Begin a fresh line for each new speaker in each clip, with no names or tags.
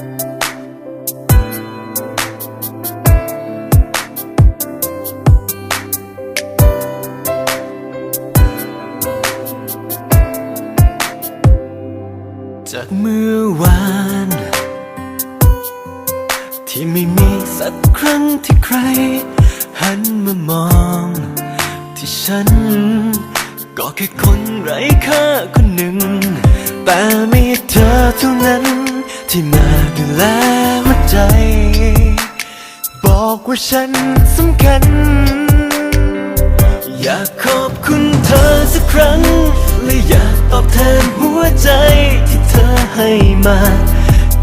จากเมื่อวาน ที่ไม่มีสักครั้งที่ใคร หันมามอง ที่ฉัน ก็แค่คนไร้ค่าคนหนึ่ง แต่มีเธอเท่านั้นที่มา และหัวใจ บอกว่าฉันสำคัญ อยากขอบคุณเธอสักครั้ง และอยากตอบแทนหัวใจที่เธอให้มา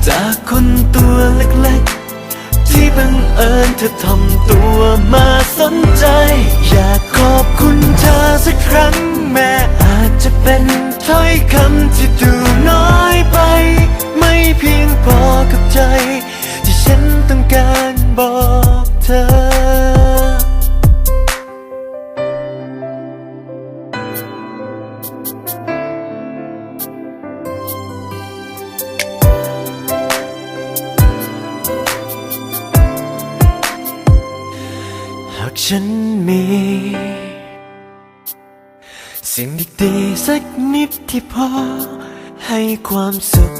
จากคนตัวเล็กๆ ที่บังเอิญเธอทำตัวมาสนใจ อยากขอบคุณเธอสักครั้ง แม้อาจจะเป็นถ้อยคำที่ดูน้อยไป ไม่เพียงพอ ใจที่ฉันต้องการบอกเธอ หากฉันมีสิ่งดีๆสักนิดที่พอให้ความสุข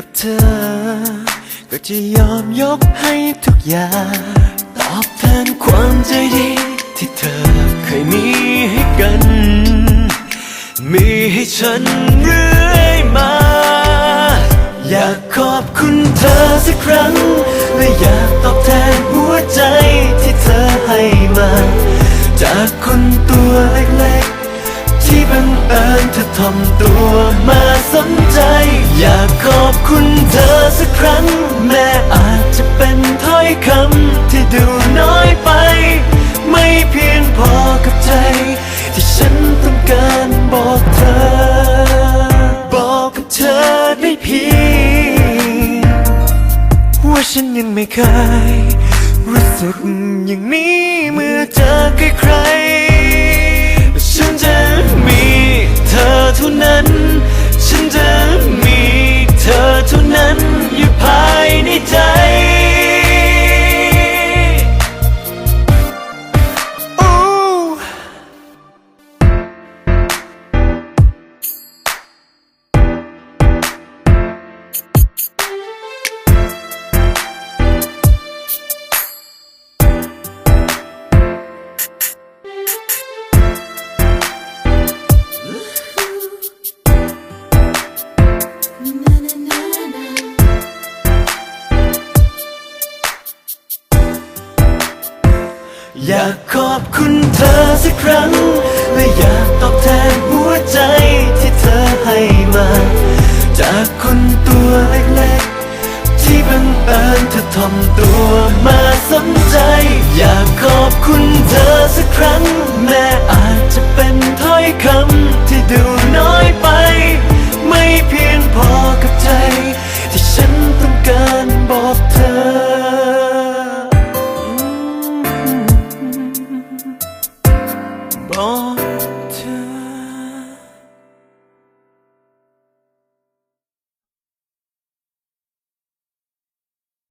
กับเธอ ก็จะยอมยกให้ทุกอย่าง ตอบแทนความใจดี ที่เธอเคยมีให้กัน มีให้ฉันเรื่อยมา อยากขอบคุณเธอสักครั้ง และอยากตอบแทนหัวใจที่เธอให้มา จากคนตัวเล็ก ที่บังเอิญเธอทำตัวมาสนใจ อยากขอบคุณเธอสักครั้ง แม้อาจจะเป็นถ้อยคำที่ดูน้อยไป ไม่เพียงพอกับใจ ที่ฉันต้องการบอกเธอ บอกกับเธอได้เพียงว่าฉันยังไม่เคยรู้สึกอย่างนี้เมื่อ อยากขอบคุณเธอสักครั้ง และอยากตอบแทนหัวใจที่เธอให้มา จากคนตัวเล็กๆ ที่บังเอิญเธอทำตัวมาสนใจ อยากขอบคุณเธอสักครั้ง